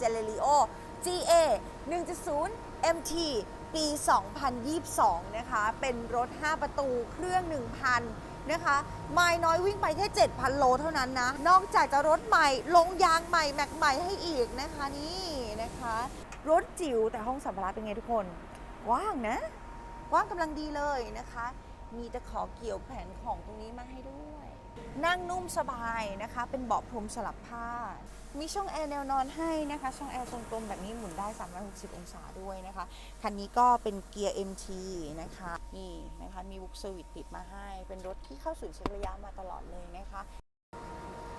c e l e r i o GA 1.0 MT ปี 2022 นะคะ เป็นรถ 5 ประตูเครื่อง 1,000 นะคะ ไมล์น้อยวิ่งไปแค่ 7,000 โลเท่านั้นนะ นอกจากจะรถใหม่ ลงยางใหม่ แม็กใหม่ให้อีกนะคะ นี่นะคะ รถจิ๋วแต่ห้องสัมภาระเป็นไงทุกคนว่างนะว่างกำลังดีเลยนะคะ มีตะขอเกี่ยวแผงของตรงนี้มาให้ด้วย นั่งนุ่มสบายนะคะ เป็นเบาะพรมสลับผ้า มีช่องแอร์แนวนอนให้นะคะ ช่องแอร์ทรงกลมแบบนี้หมุนได้ 360 องศาด้วยนะคะ คันนี้ก็เป็นเกียร์ MT นะคะ นี่นะคะ มีบุ๊กเซอร์วิสติดมาให้ เป็นรถที่เข้าศูนย์เช็คระยะมาตลอดเลยนะคะ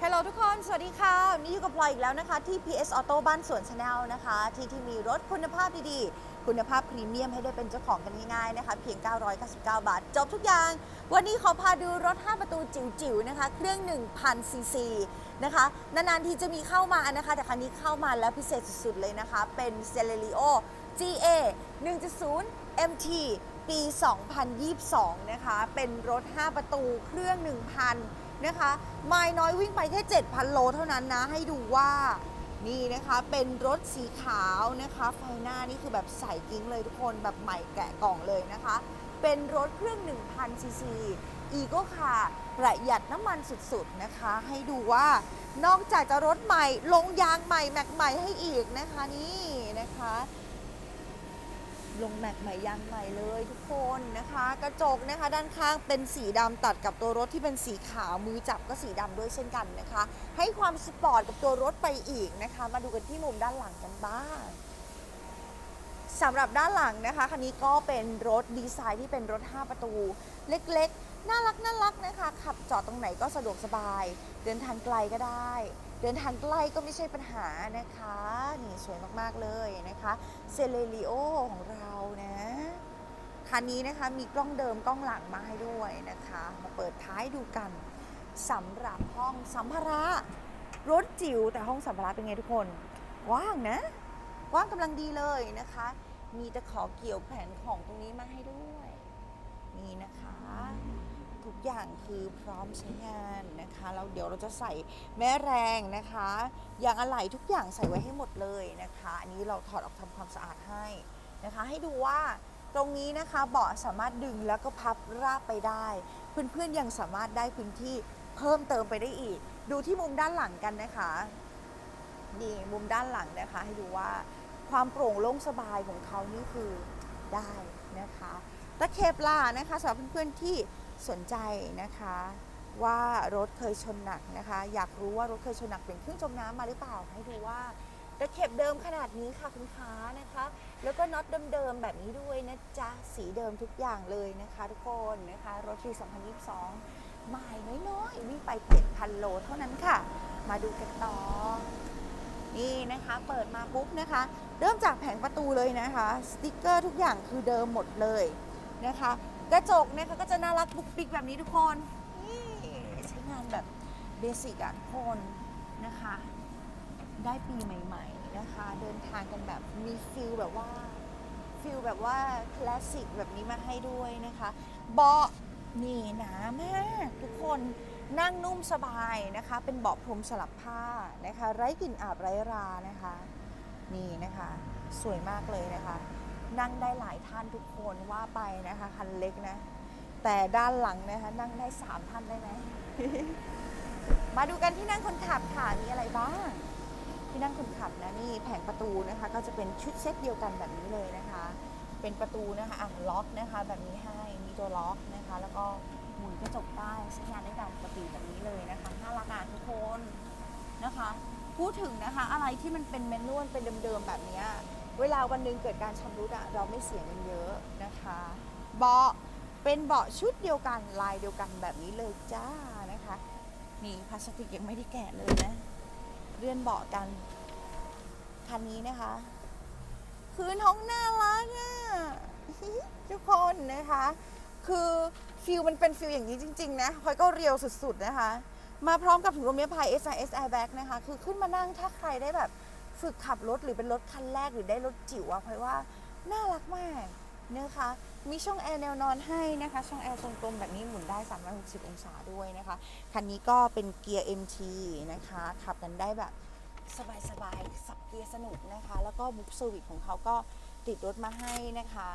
ฮัลโหลทุกคน สวัสดีค่ะนนี่อยู่กับพลอยอีกแล้วนะคะ ที่ PS Auto บ้านสวนชาแนลนะคะ ที่ที่มีรถคุณภาพดีๆ คุณภาพพรีเมียมให้ได้เป็นเจ้าของกันง่ายๆนะคะ เพียง 999 บาท จบทุกอย่าง วันนี้ขอพาดูรถ 5 ประตูจิ๋วๆนะคะ เครื่อง 1,000 ซีซีนะคะ นานๆทีจะมีเข้ามานะคะ แต่คันนี้เข้ามาแล้วพิเศษสุดๆเลยนะคะ เป็น c e l e r i o GA 1.0 MT ปี 2022 นะคะ เป็นรถ 5 ประตูเครื่อง 1,000 นะคะ ไมล์น้อยวิ่งไปแค่ 7,000 โลเท่านั้นนะ ให้ดูว่า นี่นะคะเป็นรถสีขาวนะคะไฟหน้านี่คือแบบใส่กิ้งเลยทุกคนแบบใหม่แกะกล่องเลยนะคะ เป็นรถเครื่อง 1,000ซีซีอีโก้คาประหยัดน้ำมันสุดๆนะคะ ให้ดูว่านอกจากจะรถใหม่ลงยางใหม่แม็กใหม่ให้อีกนะคะนี่นะคะ ลงแม็กใหม่ยางใหม่เลยทุกคนนะคะ กระจกนะคะด้านข้างเป็นสีดำตัดกับตัวรถที่เป็นสีขาวมือจับก็สีดำด้วยเช่นกันนะคะ ให้ความสปอร์ตกับตัวรถไปอีกนะคะ มาดูกันที่มุมด้านหลังกันบ้างสำหรับด้านหลังนะคะคันนี้ก็เป็นรถดีไซน์ที่เป็นรถ 5 ประตู เล็กๆ น่ารักน่ารักนะคะ ขับจอดตรงไหนก็สะดวกสบาย เดินทางไกลก็ได้ เดินทางใกล้ก็ไม่ใช่ปัญหานะคะ สวยมากๆเลยนะคะเซเลริโอของเรานะ คันนี้นะคะมีกล้องเดิมกล้องหลังมาให้ด้วยนะคะ มาเปิดท้ายดูกันสำหรับห้องสัมภาระรถจิ๋วแต่ห้องสัมภาระเป็นไงทุกคนว่างนะว่างกำลังดีเลยนะคะ มีตะขอเกี่ยวแผงของตรงนี้มาให้ด้วย อย่างคือพร้อมใช้งานนะคะแล้วเดี๋ยวเราจะใส่แม่แรงนะคะอย่างอะไหล่ทุกอย่างใส่ไว้ให้หมดเลยนะคะ อันนี้เราถอดออกทำความสะอาดให้นะคะ ให้ดูว่าตรงนี้นะคะเบาะสามารถดึงแล้วก็พับราบไปได้ เพื่อนๆยังสามารถได้พื้นที่เพิ่มเติมไปได้อีก ดูที่มุมด้านหลังกันนะคะนี่มุมด้านหลังนะคะ ให้ดูว่าความโปร่งโล่งสบายของเขานี่คือได้นะคะตะเข็บล่านะคะสำหรับเพื่อนๆที่ สนใจนะคะว่ารถเคยชนหนักนะคะ อยากรู้ว่ารถเคยชนหนักเป็นเครื่องจมน้ำมาหรือเปล่า ให้ดูว่าตะเข็บเดิมขนาดนี้ค่ะคุณค้านะคะ แล้วก็น็อตเดิมๆแบบนี้ด้วยนะจ๊ะ สีเดิมทุกอย่างเลยนะคะ ทุกคนนะคะ รถปี 2022ใหม่น้อยๆวิ่งไป 7,000 โลเท่านั้นค่ะ มาดูกันต่อ นี่นะคะ เปิดมาปุ๊บนะคะ เริ่มจากแผงประตูเลยนะคะ สติกเกอร์ทุกอย่างคือเดิมหมดเลยนะคะ กระจกเนะคะก็จะน่ารักบุกปิกแบบนี้ทุกคนนี่ใช้งานแบบเบสิกอะทุกคนนะคะ ได้ปีใหม่ๆนะคะ เดินทางกันแบบมีฟิลแบบว่าฟิลแบบว่าคลาสสิกแบบนี้มาให้ด้วยนะคะเบาะนี่หนามากทุกคนนั่งนุ่มสบายนะคะ เป็นเบาะพรมสลับผ้านะคะ ไร้กลิ่นอาบไร้รานะคะ นี่นะคะ สวยมากเลยนะคะ นั่งได้หลายท่านทุกคนว่าไปนะคะคันเล็กนะ แต่ด้านหลังนะคะนั่งได้สามท่านได้ไหมมาดูกันที่นั่งคนขับค่ะมีอะไรบ้าง ที่นั่งคนขับนะนี่แผงประตูนะคะ ก็จะเป็นชุดเซตเดียวกันแบบนี้เลยนะคะ เป็นประตูนะคะอะล็อกนะคะ แบบนี้ให้มีตัวล็อกนะคะ แล้วก็หมุนกระจกได้ใช้งานได้ตามปกติแบบนี้เลยนะคะน่ารักอะทุกคนนะคะ พูดถึงนะคะ อะไรที่มันเป็นแมนนวลเป็นเดิมๆแบบนี้ เวลาวันหนึ่งเกิดการชำรุดอะเราไม่เสียเงินเยอะนะคะเบาะเป็นเบาะชุดเดียวกันลายเดียวกันแบบนี้เลยจ้านะคะนี่พลาสติกยังไม่ได้แกะเลยนะเลื่อนเบาะกันคันนี้นะคะพื้นท้องน่ารักอะทุกคนนะคะ คือฟิลมันเป็นฟิลอย่างนี้จริง ๆ นะพอยก็เรียวสุด ๆ นะคะ มาพร้อมกับถุงลมนิรภัย SIS Airbag นะคะ คือขึ้นมานั่งถ้าใครได้แบบ ฝึกขับรถหรือเป็นรถคันแรกหรือได้รถจิ๋วอะพราะว่าน่ารักมากนะคะ มีช่องแอร์แนวนอนให้นะคะ ช่องแอร์ทรงกลมแบบนี้หมุนได้ 360 องศาด้วยนะคะ คันนี้ก็เป็นเกียร์ MT นะคะ ขับกันได้แบบสบายๆ สับเกียร์สนุกนะคะ แล้วก็บุ๊กเซอร์วิสของเขาก็ติดรถมาให้นะคะ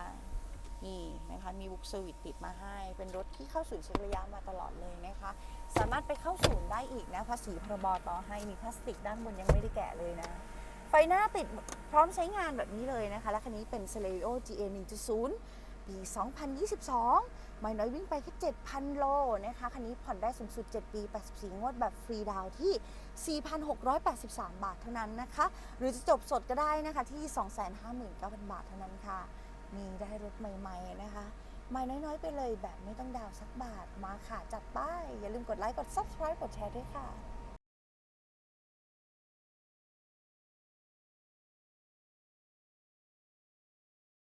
นี่นะคะ มีบุ๊กเซอร์วิสติดมาให้ เป็นรถที่เข้าศูนย์เช็คระยะมาตลอดเลยนะคะ สามารถไปเข้าศูนย์ได้อีกนะ ภาษีพรบต่อให้ มีพลาสติกด้านบนยังไม่ได้แกะเลยนะ ไฟหน้าติดพร้อมใช้งานแบบนี้เลยนะคะ และคันนี้เป็น Celerio GA 1.0 ปี 2022 ไม่น้อยวิ่งไปแค่ 7,000 โลนะคะ คันนี้ผ่อนได้สูงสุด 7 ปี 84 งวดแบบฟรีดาวที่ 4,683 บาทเท่านั้นนะคะ หรือจะจบสดก็ได้นะคะที่ 259,000 บาทเท่านั้นค่ะ มีได้รถใหม่ ๆ นะคะไม่น้อย ๆ ไปเลยแบบไม่ต้องดาวสักบาท มาค่ะจัดป้ายอย่าลืมกดไลค์ กด subscribe กดแชร์ด้วยค่ะ